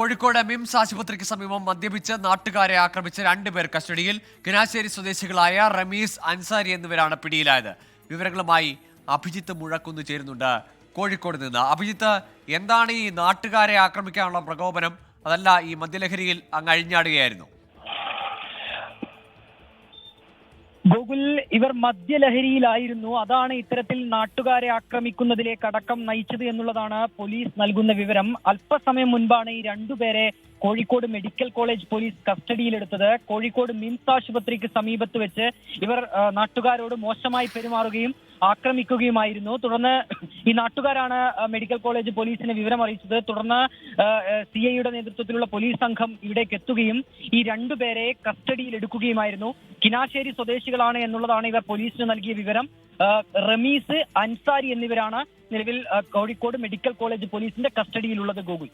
കോഴിക്കോട് മിംസ് ആശുപത്രിക്ക് സമീപം മദ്യപിച്ച് നാട്ടുകാരെ ആക്രമിച്ച രണ്ടുപേർ കസ്റ്റഡിയിൽ കിനാശ്ശേരി സ്വദേശികളായ റമീസ് അൻസാരി എന്നിവരാണ് പിടിയിലായത്. വിവരങ്ങളുമായി അഭിജിത്ത് മുഴക്കുന്ന് ചേരുന്നുണ്ട്. കോഴിക്കോട് നിന്ന് അഭിജിത്ത് എന്താണ് ഈ നാട്ടുകാരെ ആക്രമിക്കാനുള്ള പ്രകോപനം? അതല്ല ഈ മദ്യലഹരിയിൽ അങ്ങ് അഴിഞ്ഞാടുകയായിരുന്നു. ഗോകുൽ ഇവർ മദ്യലഹരിയിലായിരുന്നു. അതാണ് ഇത്തരത്തിൽ നാട്ടുകാരെ ആക്രമിക്കുന്നതിലേക്ക് അടക്കം നയിച്ചത് എന്നുള്ളതാണ് പോലീസ് നൽകുന്ന വിവരം. അല്പസമയം മുൻപാണ് ഈ രണ്ടുപേരെ കോഴിക്കോട് മെഡിക്കൽ കോളേജ് പോലീസ് കസ്റ്റഡിയിലെടുത്തത്. കോഴിക്കോട് മിംസ് ആശുപത്രിക്ക് സമീപത്ത് വെച്ച് ഇവർ നാട്ടുകാരോട് മോശമായി പെരുമാറുകയും ആക്രമിക്കുകയുമായിരുന്നു. തുടർന്ന് ഈ നാട്ടുകാരാണ് മെഡിക്കൽ കോളേജ് പോലീസിനെ വിവരം അറിയിച്ചത് തുടർന്ന് സി ഐയുടെ നേതൃത്വത്തിലുള്ള പോലീസ് സംഘം ഇവിടേക്ക് എത്തുകയും ഈ രണ്ടുപേരെ കസ്റ്റഡിയിൽ എടുക്കുകയുമായിരുന്നു. കിനാശ്ശേരി സ്വദേശികളാണ് എന്നുള്ളതാണ് ഇവർ പോലീസിന് നൽകിയ വിവരം. റമീസ് അൻസാരി എന്നിവരാണ് നിലവിൽ കോഴിക്കോട് മെഡിക്കൽ കോളേജ് പോലീസിന്റെ കസ്റ്റഡിയിലുള്ളത് ഗോകുൽ.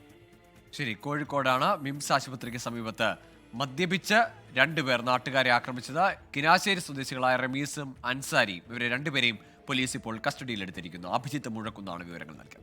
ശരി കോഴിക്കോടാണ് മിംസ് ആശുപത്രിക്ക് സമീപത്ത് മദ്യപിച്ച് രണ്ടുപേർ നാട്ടുകാരെ ആക്രമിച്ചത്. കിനാശ്ശേരി സ്വദേശികളായ റമീസും അൻസാരിയും ഇവരെ രണ്ടുപേരെയും പോലീസ് ഇപ്പോൾ കസ്റ്റഡിയിലെടുത്തിരിക്കുന്നു. അഭിജിത്ത് മുഴക്കുന്നാണ് വിവരങ്ങൾ നൽകുക